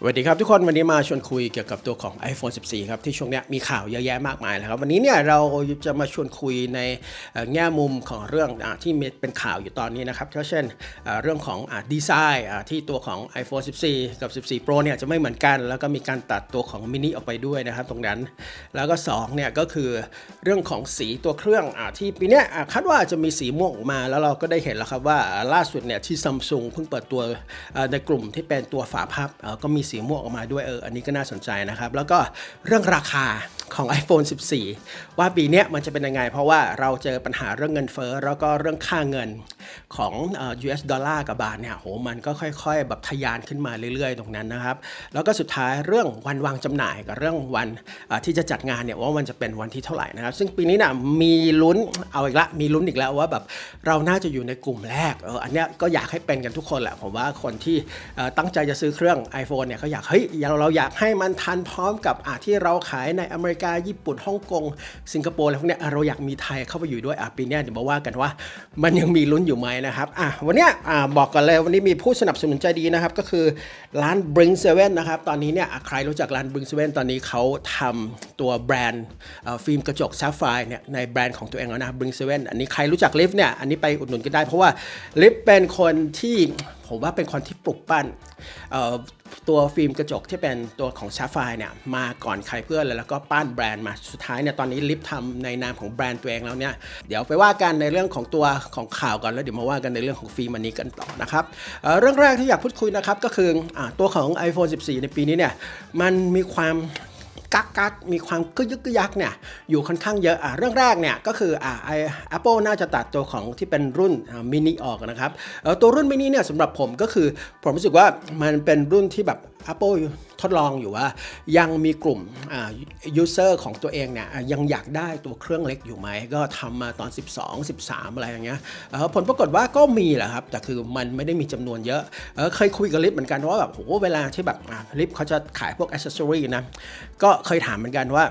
สวัสดีครับทุกคนวันนี้มาชวนคุยเกี่ยวกับตัวของ iPhone 14 ครับที่ช่วงนี้มีข่าวเยอะแยะมากมายเลยครับวันนี้เนี่ยเราจะมาชวนคุยในแง่มุมของเรื่องอที่เป็นข่าวอยู่ตอนนี้นะครับก็เช่นเรื่องของอดีไซน์ที่ตัวของ iPhone 14 กับ 14 Pro เนี่ยจะไม่เหมือนกัน แล้วก็มีการตัดตัวของมินิออกไปด้วยนะครับตรงนั้น แล้วก็2เนี่ยก็คือเรื่องของสีตัวเครื่องอที่ปีนี้คาดว่าจะมีสีม่วงออกมาแล้วเราก็ได้เห็นแล้วครับว่าล่าสุดเนี่ยที่ซัมซุงเพิ่งเปิดตัวในกลุ่มที่เป็นตัวฝาพับก็มีสีม่วงออกมาด้วยเอออันนี้ก็น่าสนใจนะครับ แล้วก็เรื่องราคา ของ iPhone 14 ว่าปีนี้มันจะเป็นยังไง เพราะว่าเราเจอปัญหาเรื่องเงินเฟ้อแล้วก็เรื่องค่าเงินของ US ดอลลาร์กับบาทเนี่ยโหมันก็ค่อยๆ แบบทะยานขึ้นมาเรื่อยๆ ตรงนั้นนะครับ แล้วก็สุดท้ายเรื่องวันวางจำหน่ายกับเรื่องวันที่จะจัดงานเนี่ยว่ามันจะเป็นวันที่เท่าไหร่นะครับ ซึ่งปีนี้น่ะมีลุ้นเอาอีกละมีลุ้นอีกแล้วว่าแบบเราน่าจะอยู่ในกลุ่มแรกเอออันเนี้ยก็อยากให้เป็นกันทุกคนแหละผมว่าคนที่ตั้งใจจะซื้อเครื่อง iPhone เนี่ยเขาอยากเฮ้ยเราเราอยากให้มันทันพร้อมกับอะที่เราขายในอเมริกา ญี่ปุ่น ฮ่องกง สิงคโปร์อะไรพวกเนี้ยเราอยากมีไทยเข้าไปอยู่ด้วยอะปีนี้เดี๋ยวมาว่ากันว่ามันยังมีลุ้นอยู่ไหมนะครับอะวันเนี้ยอะบอกกันเลยวันนี้มีผู้สนับสนุนใจดีนะครับ ก็คือร้าน Bring Seven นะครับตอนนี้เนี่ยใครรู้จักร้าน Bring Seven ตอนนี้เขาทำตัวแบรนด์ฟิล์มกระจก Sapphire เนี่ยในแบรนด์ของตัวเองแล้วนะ Bring Seven อันนี้ใครรู้จักลิฟเนี่ยอันนี้ไปอุดหนุนกันได้เพราะว่าลิฟเป็นคนที่ผมว่าเป็นคนที่ปลุกปั้น ตัวฟิล์มกระจกที่เป็นตัวของชาฟายเนี่ยมาก่อนใครเพื่อนเลยแล้วก็ปั้นแบรนด์มาสุดท้ายเนี่ยตอนนี้ลิฟทำในนามของแบรนด์ตัวเองแล้วเนี่ยเดี๋ยวไปว่ากันในเรื่องของตัวของข่าวก่อนแล้วเดี๋ยวมาว่ากันในเรื่องของฟิล์มอันนี้กันต่อนะครับเเรื่องแรกที่อยากพูดคุยนะครับก็คืออตัวของ iPhone 14 ในปีนี้เนี่ยมันมีความ กักกักมีความกึกยึกกึยักเนี่ยอยู่ค่อนข้างเยอะอะเรื่องแรกเนี่ยก็คืออ่าไอแอปเปิลน่าจะตัดตัวของที่เป็นรุ่นมินิออกนะครับตัวรุ่นมินิเนี่ยสำหรับผมก็คือผมรู้สึกว่ามันเป็นรุ่นที่แบบ Apple ทดลองอยู่ว่า ยังมีกลุ่มอ่า user ของตัวเองเนี่ยยังอยากได้ตัวเครื่องเล็กอยู่ไหม ก็ทำมาตอน 12 13 อะไรอย่างเงี้ยผลปรากฏว่าก็มีแหละครับ แต่คือมันไม่ได้มีจำนวนเยอะเอ่อเคยคุยกับลิฟเหมือนกันว่าแบบโหเวลาที่แบบลิฟเขาจะขายพวกอ c เซสซอรีนะก็เคยถามเหมือนกันว่า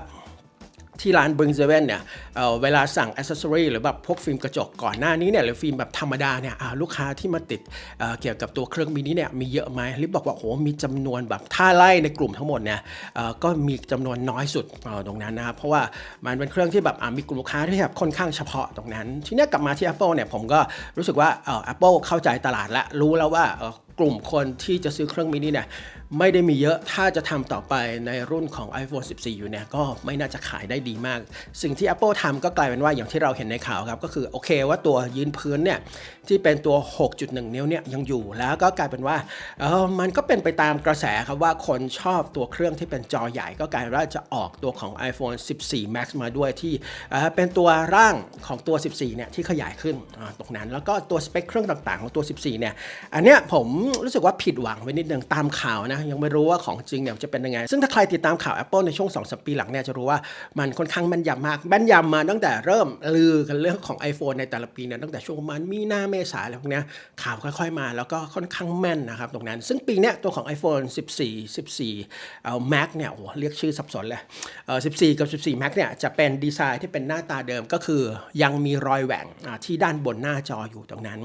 ที่ร้าน Bring Seven เนี่ยเเวลาสั่งอ c เซสซอรีหรือแบบพวกฟิล์มกระจกก่อนหน้านี้เนี่ยหรือฟิล์มแบบธรรมดาเนี่ยลูกค้าที่มาติดเเกี่ยวกับตัวเครื่องมินิเนี่ยมีเยอะไหมลิฟบอกว่าโหมีจำนวนแบบถ้าไล่ในกลุ่มทั้งหมดเนี่ยก็มีจำนวนน้อยสุดตรงนั้นนะครับเพราะว่ามันเป็นเครื่องที่แบบมีกลุ่มลูกค้าที่แบบค่อนข้างเฉพาะตรงนั้น ทีนี้กลับมาที่ Apple เนี่ยผมก็รู้สึกว่าเอ่อ Apple เข้าใจตลาดและรู้แล้วว่ากลุ่มคนที่จะซื้อเครื่องมินิเนี่ยไม่ได้มีเยอะถ้าจะทำต่อไปในรุ่นของ iPhone 14 อยู่เนี่ยก็ไม่น่าจะขายได้ดีมาก สิ่งที่ Apple ทำก็กลายเป็นว่าอย่างที่เราเห็นในข่าวครับก็คือโอเคว่าตัวยืนพื้นเนี่ยที่เป็นตัว 6.1 นิ้วเนี่ยยังอยู่แล้วก็กลายเป็นว่าเออมันก็เป็นไปตามกระแสครับว่าคนชอบตัวเครื่องที่เป็นจอใหญ่ก็กลายเป็นว่าจะออกตัวของ iPhone 14 Max มาด้วยที่เป็นตัวร่างของตัว 14 เนี่ยที่ขยายขึ้นตรงนั้นแล้วก็ตัวสเปคเครื่องต่างๆ ของตัว 14 เนี่ยอันเนี้ยผมรู้สึกว่าผิดหวังไปนิดนึงตามข่าวนะยังไม่รู้ว่าของจริงเนี่ยจะเป็นยังไง ซึ่งถ้าใครติดตามข่าว Apple ในช่วง2อสปีหลังเนี่ยจะรู้ว่ามันค่อนข้างแม่นยำมากแม่นยำมาตั้งแต่เริ่มลือกันเรื่องของ iPhone ในแต่ละปีเนี่ยตั้งแต่ช่วงประมาณมีนาเมษาอะไรพวกนี้ข่าวค่อยๆมาแล้วก็ค่อนข้างแม่นนะครับตรงนั้น ซึ่งปีเนี้ยตัวของ iPhone 14 14เอ่อ Max เนี่ยโอ้โหเรียกชื่อสับสนเลยเอ่อ14 กับ 14 Max เนี่ยจะเป็นดีไซน์ที่เป็นหน้าตาเดิมก็คือยังมีรอยแหว่งที่ด้านบนหน้าจออยู่ตรงนั้น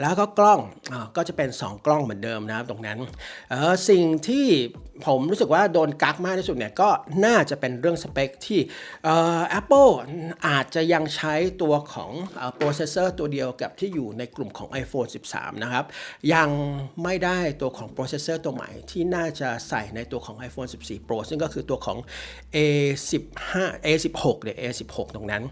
แล้วก็กล้องอก็จะเป็น 2 กล้องเหมือนเดิมนะครับตรงนั้นเออสิ่งที่ ผมรู้สึกว่าโดนกักมากที่สุดเนี่ยก็น่าจะเป็นเรื่องสเปคที่เอ่อ Apple อาจจะยังใช้ตัวของโปรเซสเซอร์ตัวเดียวกับที่อยู่ในกลุ่มของ iPhone 13 นะครับ ยังไม่ได้ตัวของโปรเซสเซอร์ตัวใหม่ที่น่าจะใส่ในตัวของ iPhone 14 Pro ซึ่งก็คือตัวของ A15 A16 เนี่ย A16 ตรงนั้น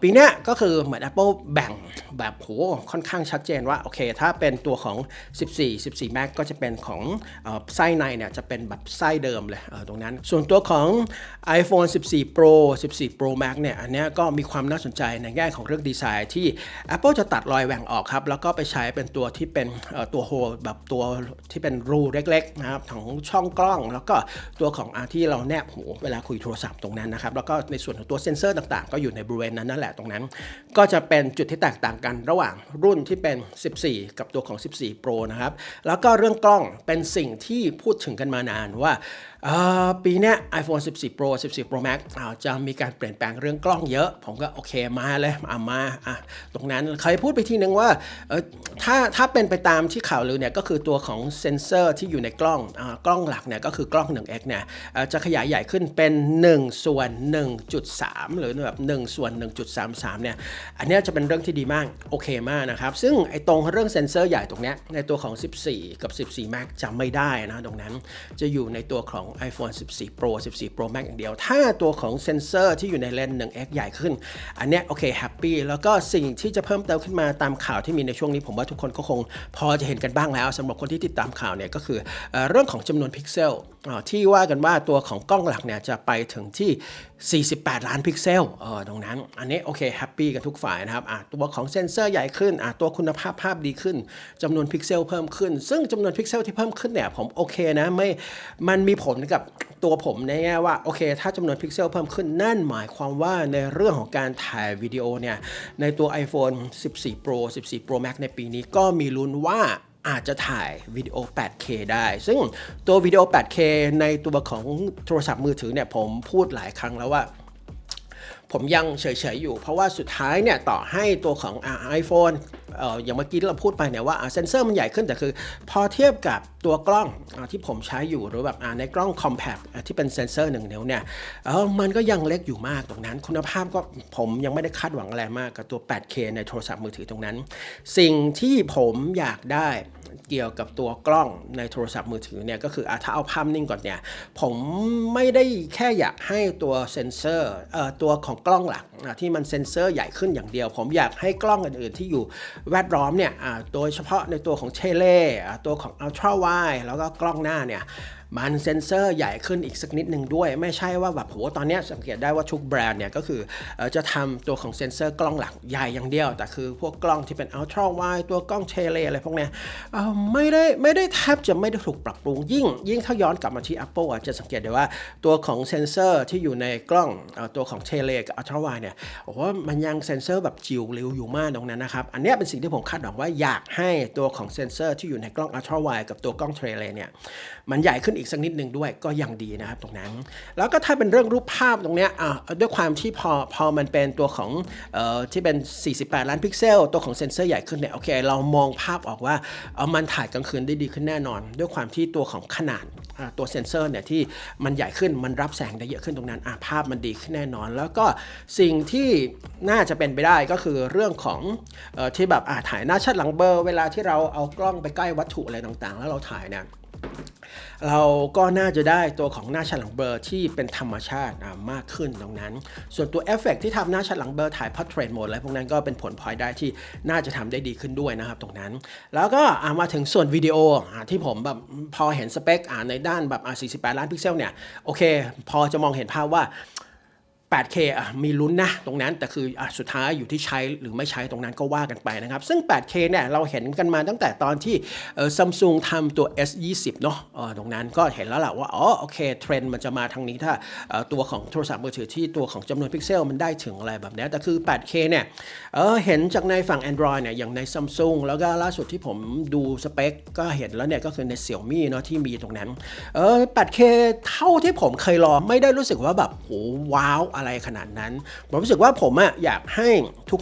ปีนี้ก็คือเหมือน Apple แบ่งแบบโหค่อนข้างชัดเจนว่า โอเค ถ้าเป็นตัวของ 14 14 Max ก็จะเป็นของอไส้ในเนี่ยจะเป็นแบบไส้เดิมเลยเตรงนั้น ส่วนตัวของ iPhone 14 Pro 14 Pro Max เนี่ย อันนี้ก็มีความน่าสนใจในแง่ของเรื่องดีไซน์ที่ Apple จะตัดรอยแหว่งออกครับ แล้วก็ไปใช้เป็นตัวที่เป็นตัวโฮลแบบตัวที่เป็นรูเล็กๆนะครับของช่องกล้อง แล้วก็ตัวของอาที่เราแนบหูเวลาคุยโทรศัพท์ตรงนั้นนะครับ แล้วก็ในส่วนของตัวเซ็นเซอร์ต่างๆ ก็อยู่ในบริเวณนั้นนั่นแหละตรงนั้น ก็จะเป็นจุดที่แตกต่างกันระหว่างรุ่นที่เป็น 14 กับตัวของ 14 Pro นะครับ แล้วก็เรื่องกล้องเป็นสิ่งที่พูดถึงกันมานานว่าปีนี้ iPhone 14 Pro 14 Pro Max อาจะมีการเปลี่ยนแปลงเรื่องกล้องเยอะ ผมก็โอเคมาเลยอะมาอะตรงนั้นเคยพูดไปทีนึงว่าถ้าถ้าเป็นไปตามที่ข่าวลือเนี่ยก็คือตัวของเซนเซอร์ที่อยู่ในกล้องอกล้องหลักเนี่ยก็คือกล้อง 1x เนี่ยเอ่อจะขยายใหญ่ขึ้นเป็น 1 ส่วน 1.3 หรือแบบ1ส่วน 1.33 เนี่ยอันนี้จะเป็นเรื่องที่ดีมากโอเคมากนะครับ ซึ่งไอ้ตรงเรื่องเซนเซอร์ใหญ่ตรงเนี้ยในตัวของ 14 กับ 14 Max จำไม่ได้นะตรงนั้นจะอยู่ในตัวของ iPhone 14 Pro 14 Pro Max อย่างเดียว ถ้าตัวของเซนเซอร์ที่อยู่ในเลนส์ 1x ใหญ่ขึ้น อันเนี้ยโอเคแฮปปี้แล้วก็สิ่งที่จะเพิ่มเติมขึ้นมาตามข่าวที่มีในช่วงนี้ ผมว่าทุกคนก็คงพอจะเห็นกันบ้างแล้วสำหรับคนที่ติดตามข่าวเนี่ยก็คือเอเรื่องของจำนวนพิกเซล ที่ว่ากันว่าตัวของกล้องหลักเนี่ยจะไปถึงที่ 48 ล้านพิกเซลเออตรงนั้น อันนี้โอเคแฮปปี้กันทุกฝ่ายนะครับตัวของเซนเซอร์ใหญ่ขึ้นตัวคุณภาพภาพดีขึ้นจำนวนพิกเซลเพิ่มขึ้น ซึ่งจำนวนพิกเซลที่เพิ่มขึ้นเนี่ยผมโอเคนะไม่มันมีผลกับตัวผมในแง่ว่าโอเค ถ้าจำนวนพิกเซลเพิ่มขึ้นนั่นหมายความว่าในเรื่องของการถ่ายวิดีโอเนี่ยในตัว iPhone 14 Pro 14 Pro Max ในปีนี้ก็มีลุ้นว่า อาจจะถ่ายวิดีโอ 8K ได้ ซึ่งตัววิดีโอ 8K ในตัวของโทรศัพท์มือถือเนี่ยผมพูดหลายครั้งแล้วว่าผมยังเฉยๆอยู่ เพราะว่าสุดท้ายเนี่ยต่อให้ตัวของไอโฟนเอ่ออย่างเมื่อกี้เราพูดไปเนี่ยว่าเซนเซอร์มันใหญ่ขึ้นแต่คือ พอเทียบกับตัวกล้องอที่ผมใช้อยู่หรือแบบในกล้อง compact อที่เป็นเซนเซอร์หนึ่งนิ้วเนี่ยเออมันก็ยังเล็กอยู่มากตรงนั้น คุณภาพก็ผมยังไม่ได้คาดหวังอะไรมากกับตัว 8K ในโทรศัพท์มือถือตรงนั้น สิ่งที่ผมอยากได้ เกี่ยวกับตัวกล้องในโทรศัพท์มือถือเนี่ยก็คืออถ้าเอาภาพนิ่งก่อนเนี่ย ผมไม่ได้แค่อยากให้ตัวเซนเซอร์ตัวของกล้องหลักที่มันเซนเซอร์ใหญ่ขึ้นอย่างเดียว ผมอยากให้กล้องอื่นๆที่อยู่แวดล้อมเนี่ยโดยเฉพาะในตัวของเทเล่ตัวของอัลตร้าไวแล้วก็กล้องหน้าเนี่ยมันเซนเซอร์ใหญ่ขึ้นอีกสักนิดหนึ่งด้วย ไม่ใช่ว่าแบบโหตอนนี้สังเกตได้ว่าทุกแบรนด์เนี่ยก็คือจะทำตัวของเซนเซอร์กล้องหลักใหญ่อย่างเดียว แต่คือพวกกล้องที่เป็นอัลตร้าไวตัวกล้องเทเลอะไรพวกเนี้ยไม่ได้ไม่ได้แทบจะไม่ได้ถูกปรับปรุงยิ่ง ยิ่งถ้าย้อนกลับมาที่ Apple อะจะสังเกตได้ว่าตัวของเซนเซอร์ที่อยู่ในกล้องตัวของเทเลกับอัลตร้าไวเนี่ยโอ้โหมันยังเซนเซอร์แบบจิ๋วเร็วอยู่มากตรงนั้นนะครับอันนี้เป็นสิ่งที่ผมคาดหวังว่าอยากให้ตัวของเซนเซอร์ที่อยู่ในกล้องอัลตร้าไวกับตัวกล้องเทเลเนี่ย มันใหญ่ขึ้นอีกสักนิดหนึ่งด้วยก็ยังดีนะครับตรงนั้น แล้วก็ถ้าเป็นเรื่องรูปภาพตรงเนี้ยอะด้วยความที่พอพอมันเป็นตัวของเอ่อที่เป็น 48 ล้านพิกเซล ตัวของเซนเซอร์ใหญ่ขึ้นเนี่ยโอเคเรามองภาพออกว่าเออมันถ่ายกลางคืนได้ดีขึ้นแน่นอน ด้วยความที่ตัวของขนาดตัวเซนเซอร์เนี่ยที่มันใหญ่ขึ้นมันรับแสงได้เยอะขึ้นตรงนั้นอะภาพมันดีขึ้นแน่นอน แล้วก็สิ่งที่น่าจะเป็นไปได้ก็คือเรื่องของออที่แบบอะถ่ายหน้าชัดหลังเบอร์ เวลาที่เราเอากล้องไปใกล้วัตถุอะไรต่างๆ แล้วเราถ่ายเนี่ย เราก็น่าจะได้ตัวของหน้าชัดหลังเบลอที่เป็นธรรมชาติมากขึ้นตรงนั้น ส่วนตัวเอฟเฟกที่ทำหน้าชัดหลังเบลอถ่ายพอร์เทรตโหมดอะไรพวกนั้นก็เป็นผลพลอยได้ที่น่าจะทำได้ดีขึ้นด้วยนะครับตรงนั้น แล้วก็มาถึงส่วนวิดีโอที่ผมแบบพอเห็นสเปคในด้านแบบอ่า48 ล้านพิกเซลเนี่ยโอเค พอจะมองเห็นภาพว่า 8K อะมีลุ้นนะตรงนั้นแต่คืออะสุดท้ายอยู่ที่ใช้หรือไม่ใช้ตรงนั้นก็ว่ากันไปนะครับ ซึ่ง 8K เนี่ยเราเห็นกันมาตั้งแต่ตอนที่ซัมซุงทำตัว S20 เนาะตรงนั้นก็เห็นแล้วแหละว่าอ๋อโอเคเทรนด์มันจะมาทางนี้ถ้าตัวของโทรศัพท์มือถือที่ตัวของจำนวนพิกเซลมันได้ถึงอะไรแบบนี้แต่คือ 8K เนี่ยเออเห็นจากในฝั่ง Android เนี่ยอย่างใน Samsung แล้วก็ล่าสุดที่ผมดูสเปคก็เห็นแล้วเนี่ยก็คือใน Xiaomi เนาะที่มีตรงนั้นเออ 8K เท่าที่ผมเคยลองไม่ได้รู้สึกว่าแบบโหว้าวอะไรขนาดนั้น ผมรู้สึกว่าผมอะอยากให้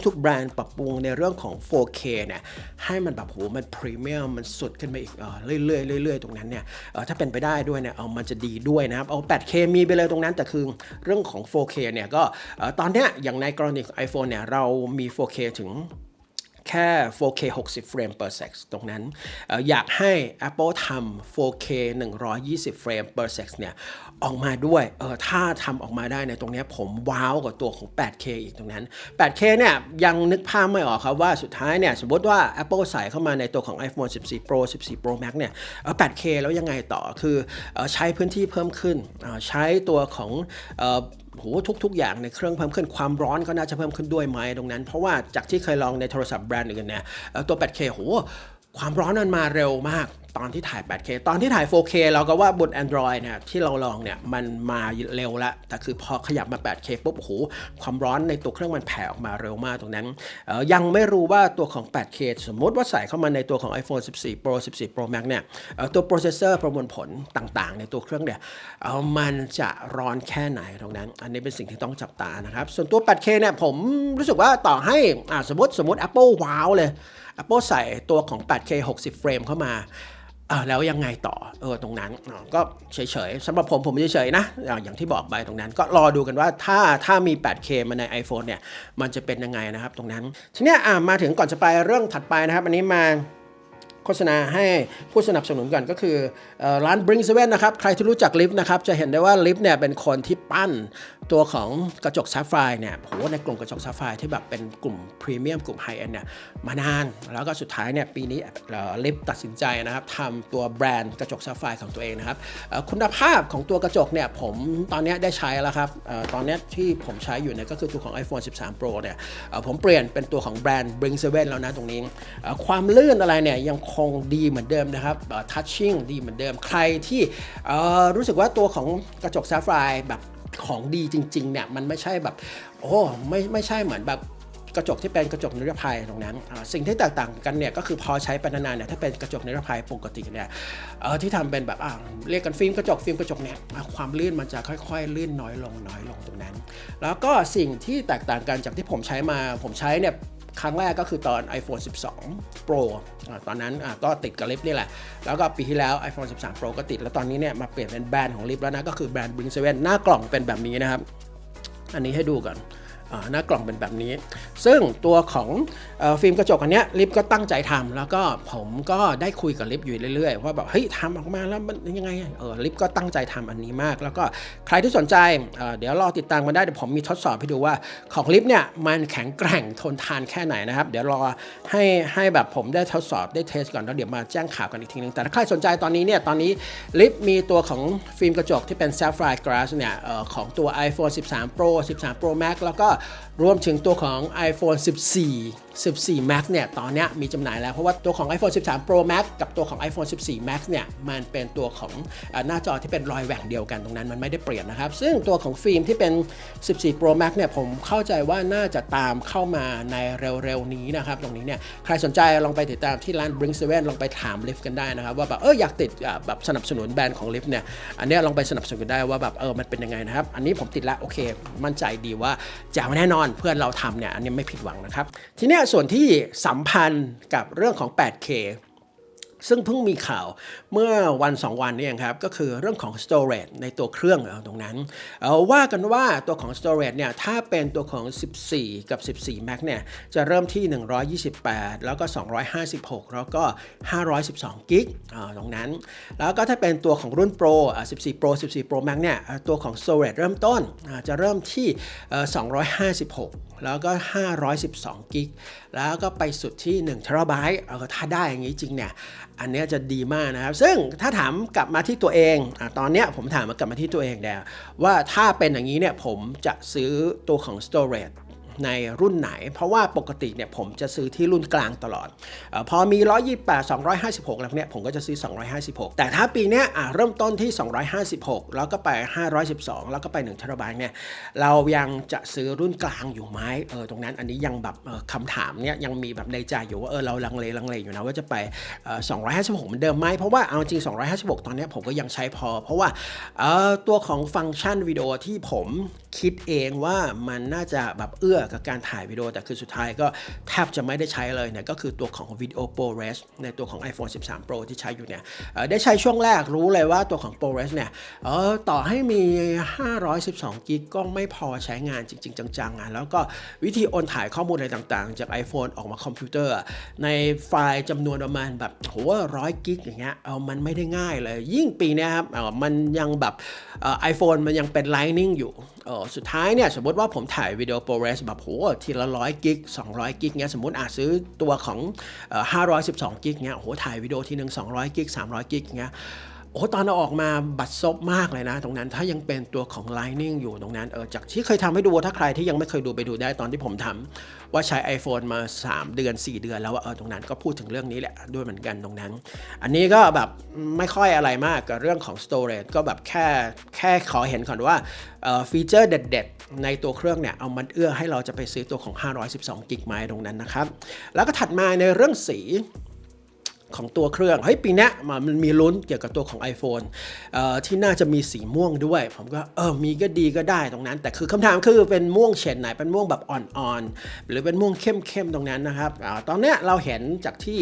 ทุกๆ แบรนด์ปรับปรุงในเรื่องของ 4K เนี่ยให้มันแบบโหมันพรีเมียมมันสุดขึ้นไปอีกเรื่อยๆเรื่อยๆ ตรงนั้นเนี่ยถ้าเป็นไปได้ด้วยเนี่ยเอามันจะดีด้วยนะครับเอา 8K มีไปเลยตรงนั้น แต่คือเรื่องของ 4K เนี่ยก็ตอนเนี้ยอย่างในกรณีของ iPhone เนี่ยเรามี 4K ถึงแค่ 4K 60 เฟรม per sec ตรงนั้นอออยากให้ Apple ทำ 4K 120 เฟรม per sec เนี่ย ออกมาด้วยเออถ้าทำออกมาได้ในตรงนี้ผมว้าวกับตัวของ 8K อีกตรงนั้น 8K เนี่ยยังนึกภาพไม่ออกครับว่าสุดท้ายเนี่ยสมมติว่า Apple ใส่เข้ามาในตัวของ iPhone 14 Pro 14 Pro Max เนี่ยเออ 8K แล้วยังไงต่อคือออใช้พื้นที่เพิ่มขึ้นออใช้ตัวของเออโหทุก ๆ อย่างในเครื่องเพิ่มขึ้นความร้อนก็น่าจะเพิ่มขึ้นด้วยไหมตรงนั้น เพราะว่าจากที่เคยลองในโทรศัพท์แบรนด์อื่นเนี่ยตัว 8K โห ความร้อนมันมาเร็วมากตอนที่ถ่าย 8K ตอนที่ถ่าย 4K เราก็ว่าบน Android เนี่ยที่เราลองเนี่ยมันมาเร็วล้วแต่คือพอขยับมา 8K ปุ๊บโอ้โหความร้อนในตัวเครื่องมันแผ่ออกมาเร็วมากตรงนั้นออยังไม่รู้ว่าตัวของ 8K สมมติว่าใส่เข้ามาในตัวของ iPhone 14 Pro 14 Pro Max เนี่ยออตัวโปรเซสเซอร์ประมวลผลต่างๆ ในตัวเครื่องเนี่ยออมันจะร้อนแค่ไหนตรงนั้น อันนี้เป็นสิ่งที่ต้องจับตานะครับ ส่วนตัว 8K เนี่ยผมรู้สึกว่าต่อให้สมมติสมมติ Apple ว้าวเลย Apple ใส่ตัวของ 8K 60 เฟรมเข้ามาเอ่อแล้วยังไงต่อเออตรงนั้นก็เฉยๆสำหรับผมผมเฉยๆนะอย่างที่บอกไปตรงนั้น ก็รอดูกันว่าถ้าถ้ามี 8K มาใน iPhone เนี่ยมันจะเป็นยังไงนะครับตรงนั้น ทีนี้อ่ามาถึงก่อนจะไปเรื่องถัดไปนะครับ อันนี้มา โฆษณาให้ผู้สนับสนุนก่อนก็คืออร้าน Bring Seven นะครับ ใครที่รู้จักลิฟต์นะครับ จะเห็นได้ว่าลิฟต์เนี่ยเป็นคนที่ปั้นตัวของกระจกซัฟไฟเนี่ยโหในกลุ่มกระจกซัฟไฟที่แบบเป็นกลุ่มพรีเมียมกลุ่มไฮเอ็นเนี่ยมานาน แล้วก็สุดท้ายเนี่ยปีนี้ลิฟต์ตัดสินใจนะครับทำตัวแบรนด์กระจกซัฟไฟของตัวเองนะครับคุณภาพของตัวกระจกเนี่ยผมตอนนี้ได้ใช้แล้วครับอตอนนี้ที่ผมใช้อยู่เนี่ยก็คือตัวของ iPhone 13 Pro เนี่ยผมเปลี่ยนเป็นตัวของแบรนด์ Bring Seven แล้วนะตรงนี้ ความลื่นอะไรเนี่ยยังคคงดีเหมือนเดิมนะครับทัชชิ่งดีเหมือนเดิมใครที่รู้สึกว่าตัวของกระจกซัฟไฟร์แบบของดีจริงๆเนี่ยมันไม่ใช่แบบโอ้ไม่ไม่ใช่เหมือนแบบกระจกที่เป็นกระจกนิรภัยตรงนั้น สิ่งที่แตกต่างกันเนี่ยก็คือพอใช้ไปนานๆเนี่ยถ้าเป็นกระจกนิรภัยปกติเนี่ยเออที่ทำเป็นแบบเรียกกันฟิล์มกระจกฟิล์มกระจกเนี่ยความลื่นมันจะค่อยๆ ลื่นน้อยลงน้อยลงตรงนั้น แล้วก็สิ่งที่แตกต่างกันจากที่ผมใช้มาผมใช้เนี่ย ครั้งแรกก็คือตอน iPhone 12 Pro อตอนนั้นก็ติดกับลิฟนี่แหละ แล้วก็ปีที่แล้ว iPhone 13 Pro ก็ติด แล้วตอนนี้เนี่ยมาเปลี่ยนเป็นแบรนด์ของลิฟแล้วนะ ก็คือแบรนด์ Bling 7หน้ากล่องเป็นแบบนี้นะครับ อันนี้ให้ดูก่อน หน้ากล่องเป็นแบบนี้ ซึ่งตัวของอฟิล์มกระจกอันเนี้ยลิฟก็ตั้งใจทำแล้วก็ผมก็ได้คุยกับลิฟอยู่เรื่อยๆ ว่าแบบเฮ้ยทำออกมาแล้วมันยังไงเออลิฟก็ตั้งใจทำอันนี้มาก แล้วก็ใครที่สนใจเเดี๋ยวรอติดตามกันได้เดี๋ยวผมมีทดสอบให้ดูว่าของลิฟเนี่ยมันแข็งแกร่งทนทานแค่ไหนนะครับ เดี๋ยวรอให้ให้แบบผมได้ทดสอบได้เทสก่อนแล้วเดี๋ยวมาแจ้งข่าวกันอีกทีนึงแต่ถ้าใครสนใจตอนนี้เนี่ยตอนนี้ลิฟมีตัวของฟิล์มกระจกที่เป็น Sapphire Glass เนี่ยออของตัว iPhone 13 Pro 13 Pro Max แล้วก็รวมถึงตัวของ iPhone 14 14 Max เนี่ย ตอนนี้มีจำหน่ายแล้ว เพราะว่าตัวของ iPhone 13 Pro Max กับตัวของ iPhone 14 Max เนี่ย มันเป็นตัวของหน้าจอที่เป็นรอยแหว่งเดียวกันตรงนั้นมันไม่ได้เปลี่ยนนะครับ ซึ่งตัวของฟิล์มที่เป็น 14 Pro Max เนี่ย ผมเข้าใจว่าน่าจะตามเข้ามาในเร็วๆนี้นะครับ ตรงนี้เนี่ย ใครสนใจลองไปติดตามที่ร้าน Bring 7ลองไปถามลิฟกันได้นะครับ ว่าแบบเอออยากติดแบบสนับสนุนแบรนด์ของลิฟเนี่ย อันนี้ลองไปสนับสนุนกันได้ว่าแบบเออมันเป็นยังไงนะครับ อันนี้ผมติดแล้วโอเค มั่นใจดีว่าจะแน่นอนเพื่อนเราทำเนี่ยอันนี้ไม่ผิดหวังนะครับทีนี้ส่วนที่สัมพันธ์กับเรื่องของ 8K ซึ่งเพิ่งมีข่าวเมื่อวัน 2 วันนี้เองครับ ก็คือเรื่องของ storage ในตัวเครื่องตรงนั้นว่ากันว่าตัวของ storage เนี่ยถ้าเป็นตัวของ 14 กับ 14 Max เนี่ยจะเริ่มที่ 128 แล้วก็ 256 แล้วก็ 512 กิกตรงนั้น แล้วก็ถ้าเป็นตัวของรุ่น Pro 14 Pro 14 Pro Max เนี่ยตัวของ storage เริ่มต้นจะเริ่มที่ 256แล้วก็ 512 กิก แล้วก็ไปสุดที่1เทราไบต์ถ้าได้อย่างนี้จริงเนี่ย อันนี้จะดีมากนะครับ ซึ่งถ้าถามกลับมาที่ตัวเองอตอนเนี้ยผมถามมากลับมาที่ตัวเองแล้วว่าถ้าเป็นอย่างนี้เนี่ยผมจะซื้อตัวของ storage ในรุ่นไหน เพราะว่าปกติเนี่ยผมจะซื้อที่รุ่นกลางตลอดอพอมี 128 256แล้วเนี่ยผมก็จะซื้อ 256 แต่ถ้าปีเนี้ยเริ่มต้นที่ 256 แล้วก็ไป 512 แล้วก็ไป1เทราไบต์เนี่ยเรายังจะซื้อรุ่นกลางอยู่ไหมเออตรงนั้นอันนี้ยังแบบคำถามเนี่ยยังมีแบบในใจอยู่ว่าเออเราลังเลลังเลอยู่นะว่าจะไป 256 เหมือนเดิมไหมเพราะว่าเอาจริง 256 ตอนเนี้ยผมก็ยังใช้พอ เพราะว่าตัวของฟังก์ชันวิดีโอที่ผมคิดเองว่ามันน่าจะแบบเอื้อกับการถ่ายวิดีโอแต่คือสุดท้ายก็แทบจะไม่ได้ใช้เลยเนี่ยก็คือตัวของ Video ProRes ในตัวของ iPhone 13 Pro ที่ใช้อยู่เนี่ยได้ใช้ช่วงแรกรู้เลยว่าตัวของ ProRes เนี่ยเออต่อให้มี 512กิกก็ไม่พอใช้งานจริง ๆ จังๆอะแล้วก็วิธีโอนถ่ายข้อมูลอะไรต่างๆ จาก iPhone ออกมาคอมพิวเตอร์ ในไฟล์จำนวนประมาณแบบโหร้อยกิกอย่างเงี้ยเอามันไม่ได้ง่ายเลย ยิ่งปีนี้ครับมันยังแบบไอโฟนมันยังเป็น Lightning อยู่ เออสุดท้ายเนี่ยสมมติว่าผมถ่ายวิดีโอโปรเรสแบบโหทีละร้อยกิกสองร้อยกิกเงี้ยสมมติอาจซื้อตัวของห้าร้อยสิบสองกิกเงี้ยโหถ่ายวิดีโอทีหนึ่งสองร้อยกิกสามร้อยกิกเงี้ย โอ้ตอนเอาออกมาบัตรซบมากเลยนะ ตรงนั้นถ้ายังเป็นตัวของ Lightning อยู่ตรงนั้นเออจากที่เคยทำให้ดูถ้าใครที่ยังไม่เคยดูไปดูได้ตอนที่ผมทำว่าใช้ iPhone มา 3 เดือน 4 เดือนแล้วว่าเออตรงนั้นก็พูดถึงเรื่องนี้แหละด้วยเหมือนกันตรงนั้น อันนี้ก็แบบไม่ค่อยอะไรมากกับเรื่องของ storage ก็แบบแค่แค่ขอเห็นก่อนว่าเอ่อฟีเจอร์เด็ด ๆ ในตัวเครื่องเนี่ยเอามันเอื้อให้เราจะไปซื้อตัวของ 512 กิกไมตรงนั้นนะครับแล้วก็ถัดมาในเรื่องสี ของตัวเครื่องเฮ้ยปีนี้มันมีลุ้นเกี่ยวกับตัวของ iPhone เอ่อที่น่าจะมีสีม่วงด้วย ผมก็เออมีก็ดีก็ได้ตรงนั้น แต่คือคำถามคือเป็นม่วงเฉดไหนเป็นม่วงแบบอ่อนๆหรือเป็นม่วงเข้มๆตรงนั้นนะครับอตอนเนี้ยเราเห็นจากที่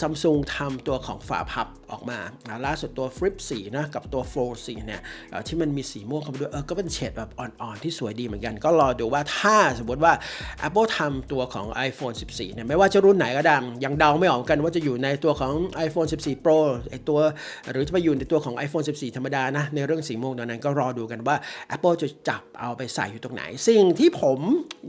ซัมซุงทำตัวของฝาพับออกมาล่าสุดตัว Flip 4นะกับตัว Fold 4เนี่ยที่มันมีสีม่วงเข้ามาด้วยเออก็เป็นเฉดแบบอ่อนๆที่สวยดีเหมือนกัน ก็รอดูว่าถ้าสมมติว่า Apple ทำตัวของ iPhone 14เนี่ยไม่ว่าจะรุ่นไหนก็ตามยังเดาไม่ออกกันว่าจะอยู่ในตัวัวของ iPhone 14 Pro ไอตัวหรือจะไปอยู่ในตัวของ iPhone 14 ธรรมดานะ ในเรื่องสีม่วงตอนนั้นก็รอดูกันว่า Apple จะจับเอาไปใส่อยู่ตรงไหน สิ่งที่ผม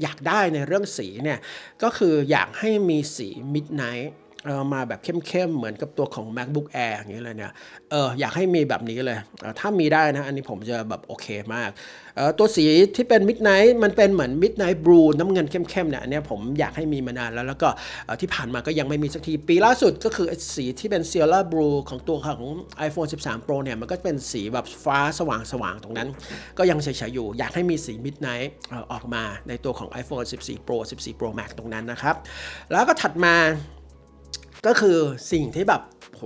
อยากได้ในเรื่องสีเนี่ย ก็คืออยากให้มีสี Midnight เออมาแบบเข้มๆ เหมือนกับตัวของ MacBook Air อย่างนี้เลยเนี่ย เอออยากให้มีแบบนี้เลยเออถ้ามีได้นะ อันนี้ผมจะแบบโอเคมากเออตัวสีที่เป็น Midnight มันเป็นเหมือน Midnight Blue น้ำเงินเข้มๆ เนี่ย อันนี้ผมอยากให้มีมานานแล้ว แล้วก็ที่ผ่านมาก็ยังไม่มีสักที ปีล่าสุดก็คือสีที่เป็น Sierra Blue ของตัวของ iPhone 13 Pro เนี่ย มันก็เป็นสีแบบฟ้าสว่างๆ ตรงนั้น ก็ยังเฉยๆ อยู่ อยากให้มีสี Midnight ออออกมาในตัวของ iPhone 14 Pro 14 Pro Max ตรงนั้นนะครับ แล้วก็ถัดมา ก็คือสิ่งที่แบบ โห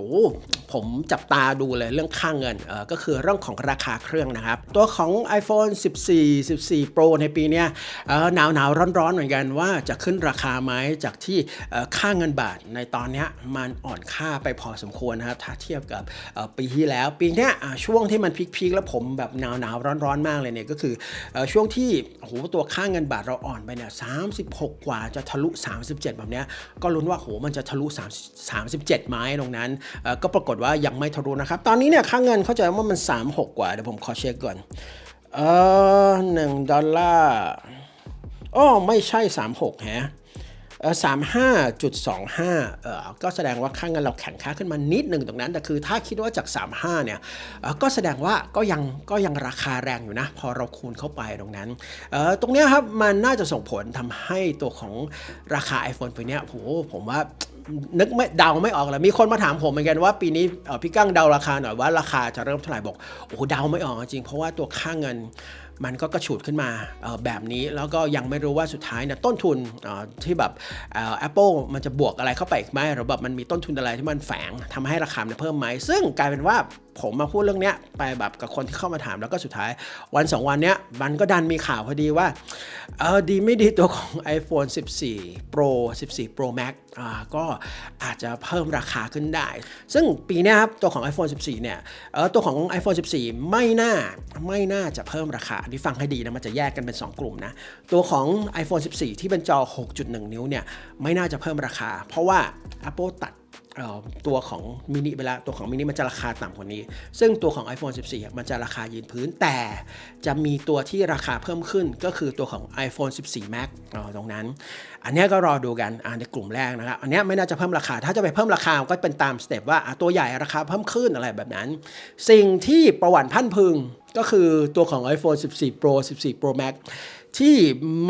ผมจับตาดูเลยเรื่องค่างเงินเออก็คือเรื่องของราคาเครื่องนะครับ ตัวของ iPhone 14 14 Pro ในปีนี้เออหนาวหนาวร้อนร้อนเหมือนกันว่าจะขึ้นราคาไหมจากที่ค่าเงินบาทในตอนนี้มันอ่อนค่าไปพอสมควรนะครับถ้าเทียบกับปีที่แล้ว ปีนี้ช่วงที่มันพีคๆแล้วผมแบบหนาวหนาวร้อนร้อนมากเลยเนี่ยก็คือช่วงที่โอ้โหตัวค่าเงินบาทเราอ่อนไปเนี่ย36 กว่าจะทะลุ 37 แบบเนี้ยก็ลุ้นว่าโหมันจะทะลุ 3 37 ไม้ตรงนั้นก็ปรากฏว่ายังไม่ทะลุนะครับ ตอนนี้เนี่ยค่าเงินเข้าใจว่ามัน 36 กว่า เดี๋ยวผมขอเช็คก่อน เออหนึ่งดอลลาร์อ๋อไม่ใช่ 36แฮะสามห้าจุดสองห้าเออก็แสดงว่าค่าเงินเราแข็งค่าขึ้นมานิดหนึ่งตรงนั้น แต่คือถ้าคิดว่าจาก 35 เนี่ยก็แสดงว่าก็ยังก็ยังราคาแรงอยู่นะ พอเราคูณเข้าไปตรงนั้นเออตรงนี้ครับมันน่าจะส่งผลทำให้ตัวของราคา iPhone ปีเนี้ยโหผมว่า นึกไม่เดาไม่ออกเลยมีคนมาถามผมเหมือนกันว่าปีนี้พี่กั้งเดาราคาหน่อยว่าราคาจะเริ่มเท่าไหร่บอกโอ้เดาไม่ออกจริงเพราะว่าตัวค่าเงินมันก็กระฉูดขึ้นมาแบบนี้แล้วก็ยังไม่รู้ว่าสุดท้ายเนี่ยต้นทุนที่แบบเอ่อ Apple มันจะบวกอะไรเข้าไปอีกไหมหรือแบบมันมีต้นทุนอะไรที่มันแฝงทำให้ราคาเพิ่มไหมซึ่งกลายเป็นว่า ผมมาพูดเรื่องเนี้ยไปแบบกับคนที่เข้ามาถามแล้วก็สุดท้าย วันสองวันเนี้ยมันก็ดันมีข่าวพอดีว่าเออดีไม่ดีตัวของ iPhone 14 Pro 14 Pro Max อ่าก็อาจจะเพิ่มราคาขึ้นได้ ซึ่งปีนี้ครับตัวของ iPhone 14 เนี่ยเออตัวของ iPhone 14 ไม่น่าไม่น่าจะเพิ่มราคาอันนี้ฟังให้ดีนะมันจะแยกกันเป็น 2 กลุ่มนะ ตัวของ iPhone 14 ที่เป็นจอ 6.1 นิ้วเนี่ยไม่น่าจะเพิ่มราคา เพราะว่า Apple ตัด ตัวของมินิไปแล้วตัวของมินิมันจะราคาต่ำกว่านี้ ซึ่งตัวของ iPhone 14อ่มันจะราคายืนพื้น แต่จะมีตัวที่ราคาเพิ่มขึ้นก็คือตัวของ iPhone 14 Max ตรงนั้น อันนี้ก็รอดูกันในกลุ่มแรกนะครับ อันนี้ไม่น่าจะเพิ่มราคา ถ้าจะไปเพิ่มราคาก็เป็นตามสเต็ปว่าตัวใหญ่ราคาเพิ่มขึ้นอะไรแบบนั้น สิ่งที่ประวัติพันพึงก็คือตัวของ iPhone 14 Pro 14 Pro Max ที่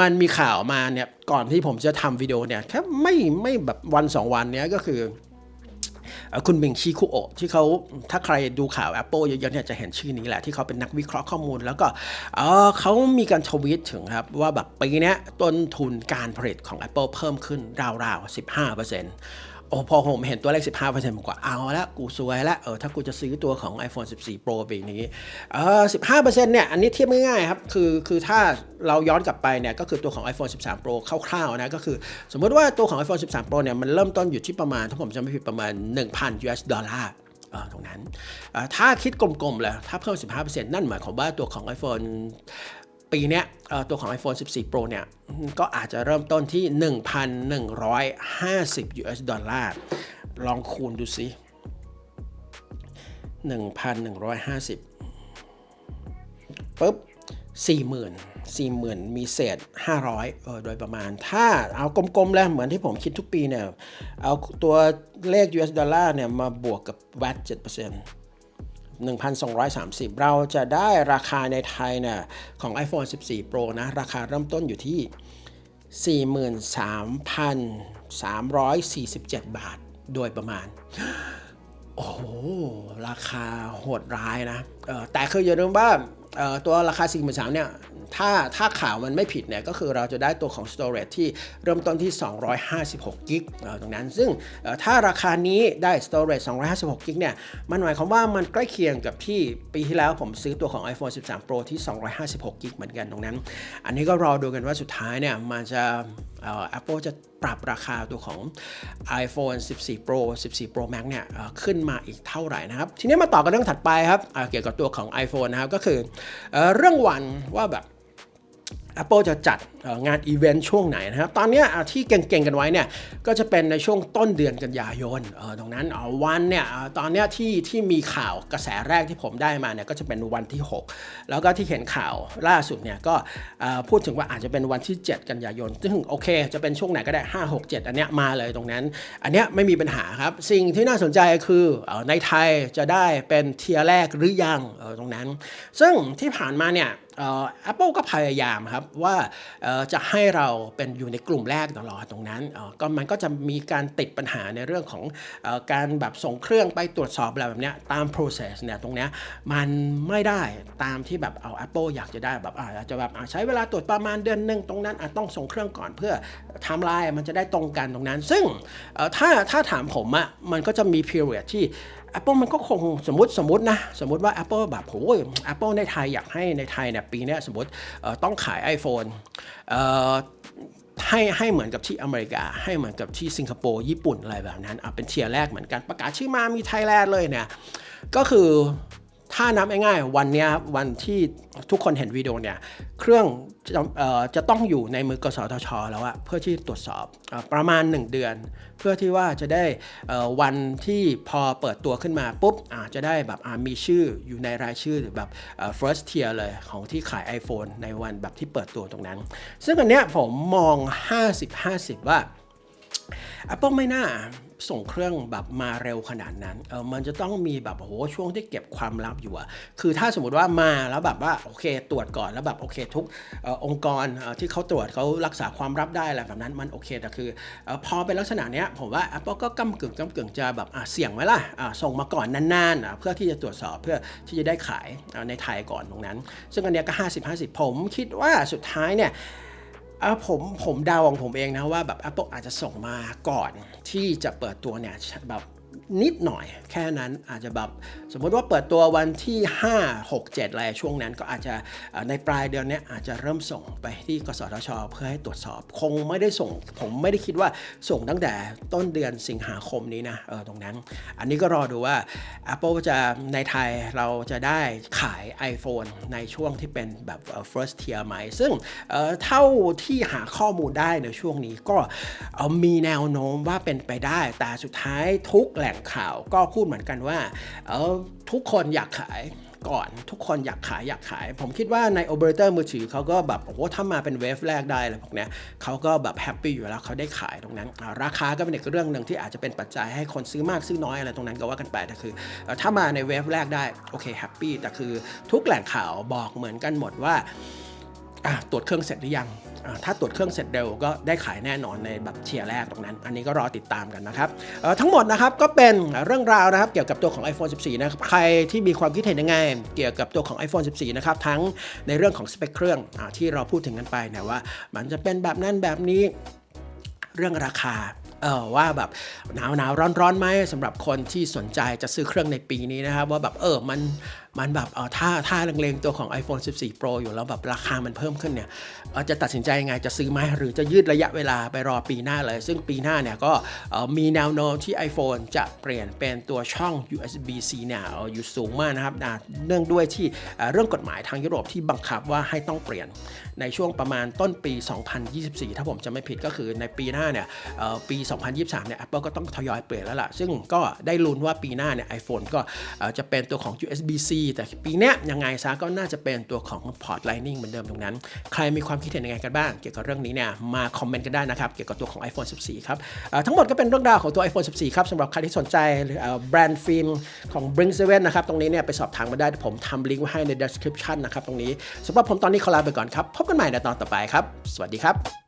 มันมีข่าวมาเนี่ยก่อนที่ผมจะทำวิดีโอเนี่ยแค่ไม่ไม่แบบวันสองวันเนี้ยก็คือ คุณเบงชีคุโอะที่เขาถ้าใครดูข่าว Apple เยอะๆเนี่ยจะเห็นชื่อนี้แหละที่เขาเป็นนักวิเคราะห์ข้อมูล แล้วก็เขามีการทวีตถึงครับ ว่าแบบปีนี้ต้นทุนการผลิตของ Apple เพิ่มขึ้นราวๆ 15% โอ้พอผมเห็นตัวเลข 15%ผมก็เอาละกูซวยละเออถ้ากูจะซื้อตัวของ iPhone 14 Pro ปีนี้เออ15%เนี่ยอันนี้เทียบง่ายๆครับคือคือถ้าเราย้อนกลับไปเนี่ยก็คือตัวของ iPhone 13 Pro คร่าวๆนะก็คือ สมมติว่าตัวของ iPhone 13 Pro เนี่ยมันเริ่มต้นอยู่ที่ประมาณ ถ้าผมจำไม่ผิดประมาณ 1,000 US ดอลลาร์ตรงนั้น ถ้าคิดกลมๆเลยถ้าเพิ่ม 15%นั่นหมายความว่าตัวของ iPhone ปีนี้ตัวของ iPhone 14 Pro เนี่ยก็อาจจะเริ่มต้นที่ 1,150 US ดอลลาร์ ลองคูณดูสิ 1,150ปุ๊บ 40,000 40,000 มีเศษ 500เออโดยประมาณ ถ้าเอากลมๆ แล้วเหมือนที่ผมคิดทุกปีเนี่ย เอาตัวเลข US ดอลลาร์เนี่ยมาบวกกับ VAT 7%น 1,230 เราจะได้ราคาในไทยเนี่ยของ iPhone 14 Pro นะ ราคาเริ่มต้นอยู่ที่ 43,347 บาทโดยประมาณ โอ้โห ราคาโหดร้ายนะ แต่คืออย่าลืมว่า ตัวราคา 4 3 0 0เนี่ยถ้าถ้าข่าวมันไม่ผิดเนี่ยก็คือเราจะได้ตัวของ storage ที่เริ่มต้นที่ 256กิกตรงนั้น ซึ่งถ้าราคานี้ได้ storage 256กิกเนี่ยมันหมายความว่ามันใกล้เคียงกับที่ปีที่แล้วผมซื้อตัวของ iPhone 13 Pro ที่ 256กิกเหมือนกันตรงนั้น อันนี้ก็รอดูกันว่าสุดท้ายเนี่ยมันจะ Apple จะปรับราคาตัวของ iPhone 14 Pro 14 Pro Max เนี่ยขึ้นมาอีกเท่าไหร่นะครับ ทีนี้มาต่อกันเรื่องถัดไปครับเกี่ยวกับตัวของ iPhone นะครับก็คือเอเรื่องวันว่าแบบ Apple จะจัดงานอีเวนต์ช่วงไหนนะครับ ตอนนี้ที่เก่งๆกันไว้เนี่ย ก็จะเป็นในช่วงต้นเดือนกันยายนตรงนั้นวันเนี่ยตอนนี้ที่ที่มีข่าวกระแสแรกที่ผมได้มาเนี่ยก็จะเป็นวันที่ 6 แล้วก็ที่เห็นข่าวล่าสุดเนี่ยก็พูดถึงว่าอาจจะเป็นวันที่ 7 กันยายน ซึ่งโอเค จะเป็นช่วงไหนก็ได้ 5 6 7 อันเนี้ยมาเลยตรงนั้น อันเนี้ยไม่มีปัญหาครับ สิ่งที่น่าสนใจคือในไทยจะได้เป็นเทียร์แรกหรือยังตรงนั้น ซึ่งที่ผ่านมาเนี่ย เอ่อ Apple ก็พยายามครับว่าจะให้เราเป็นอยู่ในกลุ่มแรกตลอดตรงนั้นก็มันก็จะมีการติดปัญหาในเรื่องของออการแบบส่งเครื่องไปตรวจสอบอะไรแบบนี้ตาม process เนี่ยตรงนี้มันไม่ได้ตามที่แบบเอา Apple อยากจะได้แบบอาจจะแบบใช้เวลาตรวจประมาณเดือนหนึ่งตรงนั้นอาจต้องส่งเครื่องก่อนเพื่อไทม์ไลน์มันจะได้ตรงกันตรงนั้น ซึ่งถ้าถ้าถามผมอะมันก็จะมี period ที่ Apple มันก็คงสมมติสมมตินะ สมมติว่า Apple แบบโอ้ย Apple ในไทยอยากให้ในไทยเนี่ยปีนี้สมมติต้องขาย iPhone ให้ให้เหมือนกับที่อเมริกา ให้เหมือนกับที่สิงคโปร์ญี่ปุ่นอะไรแบบนั้นอะเป็นเทียร์แรกเหมือนกันประกาศชื่อมามีไทยแลนด์เลยเนี่ยก็คือ ถ้านับง่ายๆวันนี้วันที่ทุกคนเห็นวิดีโอเนี่ยเครื่องจะจะต้องอยู่ในมือกสทช แล้วอะเพื่อที่ตรวจสอบอประมาณ 1 เดือน เพื่อที่ว่าจะได้วันที่พอเปิดตัวขึ้นมาปุ๊บจะได้แบบมีชื่ออยู่ในรายชื่อหรือแบบ first tier เลยของที่ขาย iPhone ในวันแบบที่เปิดตัวตรงนั้น ซึ่งอันเนี้ยผมมอง 50-50 ว่า Apple ไม่น่า ส่งเครื่องแบบมาเร็วขนาดนั้นเออมันจะต้องมีแบบโอ้โหช่วงที่เก็บความลับอยู่อะคือถ้าสมมติว่ามาแล้วแบบว่าโอเค ตรวจก่อนแล้วแบบโอเค ทุกอองค์กรที่เขาตรวจเขารักษาความลับได้อะไรแบบนั้นมันโอเคแต่คืออพอเป็นลักษณะเนี้ยผมว่า Apple ก็ก้ากึ่งก้ากึ่งจะแบบเสี่ยงไหมล่ะส่งมาก่อนนานๆเพื่อที่จะตรวจสอบเพื่อที่จะได้ขายในไทยก่อนตรงนั้น ซึ่งอันเนี้ยก็ 50-50 ผมคิดว่าสุดท้ายเนี่ยผมผมเดาของผมเองนะว่าแบบ Apple อาจจะส่งมาก่อน ที่จะเปิดตัวเนี่ยแบบ นิดหน่อย แค่นั้นอาจจะแบบสมมติว่าเปิดตัววันที่ 5 6 7อะไรช่วงนั้นก็อาจจะในปลายเดือนนี้อาจจะเริ่มส่งไปที่กสทช เพื่อให้ตรวจสอบคงไม่ได้ส่ง ผมไม่ได้คิดว่าส่งตั้งแต่ต้นเดือนสิงหาคมนี้นะเออตรงนั้น อันนี้ก็รอดูว่า Apple จะในไทยเราจะได้ขาย iPhone ในช่วงที่เป็นแบบ first tier ไหม ซึ่งเท่าที่หาข้อมูลได้ในช่วงนี้ก็มีแนวโน้มว่าเป็นไปได้แต่สุดท้ายทุกแหล่งข่าวก็พูดเหมือนกันว่าเออทุกคนอยากขายก่อนทุกคนอยากขายอยากขาย ผมคิดว่าในโอเปอเรเตอร์มือถือเขาก็แบบโอ้ถ้ามาเป็นเวฟแรกได้อะไรพวกเนี้ยเขาก็แบบแฮปปี้อยู่แล้วเขาได้ขายตรงนั้น ราคาก็เป็นอีกเรื่องหนึ่งที่อาจจะเป็นปัจจัยให้คนซื้อมากซื้อน้อยอะไรตรงนั้นก็ว่ากันไปแต่คือถ้ามาในเวฟแรกได้โอเคแฮปปี้แต่คือทุกแหล่งข่าวบอกเหมือนกันหมดว่า ตรวจเครื่องเสร็จหรือยัง ถ้าตรวจเครื่องเสร็จเร็วก็ได้ขายแน่นอนในแบบเทียร์แรกตรงนั้น อันนี้ก็รอติดตามกันนะครับ ทั้งหมดนะครับก็เป็นเรื่องราวนะครับเกี่ยวกับตัวของ iPhone 14 นะครับ ใครที่มีความคิดเห็นยังไง เกี่ยวกับตัวของ iPhone 14 นะครับ ทั้งในเรื่องของสเปคเครื่องอที่เราพูดถึงกันไปนี่ว่า มันจะเป็นแบบนั้นแบบนี้เรื่องราคาเออว่าแบบหนาวหนาวร้อนร้อนไหมสำหรับคนที่สนใจจะซื้อเครื่องในปีนี้นะครับ ว่าแบบเออมัน มันแบบเออถ้าถ้าเล็งๆตัวของ iPhone 14 Pro อยู่แล้วแบบราคามันเพิ่มขึ้นเนี่ยเออจะตัดสินใจยังไงจะซื้อไหมหรือจะยืดระยะเวลาไปรอปีหน้าเลย ซึ่งปีหน้าเนี่ยก็มีแนวโน้มที่ iPhone จะเปลี่ยนเป็นตัวช่อง USB-C เนี่ยอยู่สูงมากนะครับเนื่องด้วยที่เรื่องกฎหมายทางยุโรปที่บังคับว่าให้ต้องเปลี่ยนในช่วงประมาณต้นปี 2024 ถ้าผมจะไม่ผิดก็คือในปีหน้าเนี่ยปี 2023 เนี่ย Apple ก็ต้องทยอยเปลี่ยนแล้วล่ะ ซึ่งก็ได้ลุ้นว่าปีหน้าเนี่ย iPhone ก็จะเป็นตัวของ USB-C แต่ปีนี้ยังไงซะก็น่าจะเป็นตัวของ Port Lightning เหมือนเดิมตรงนั้น ใครมีความคิดเห็นยังไงกันบ้าง เกี่ยวกับเรื่องนี้เนี่ยมาคอมเมนต์กันได้นะครับ เกี่ยวกับตัวของ iPhone 14 ครับทั้งหมดก็เป็นเรื่องราวของตัว iPhone 14 ครับสำหรับใครที่สนใจหรือแบรนด์ฟิล์มของ Blink 7นะครับ ตรงนี้เนี่ยไปสอบถามมาได้ผมทำลิงก์ไว้ให้ใน description นะครับตรงนี้สำหรับผมตอนนี้ขอลาไปก่อนครับพบกันใหม่ในตอนต่อไปครับ สวัสดีครับ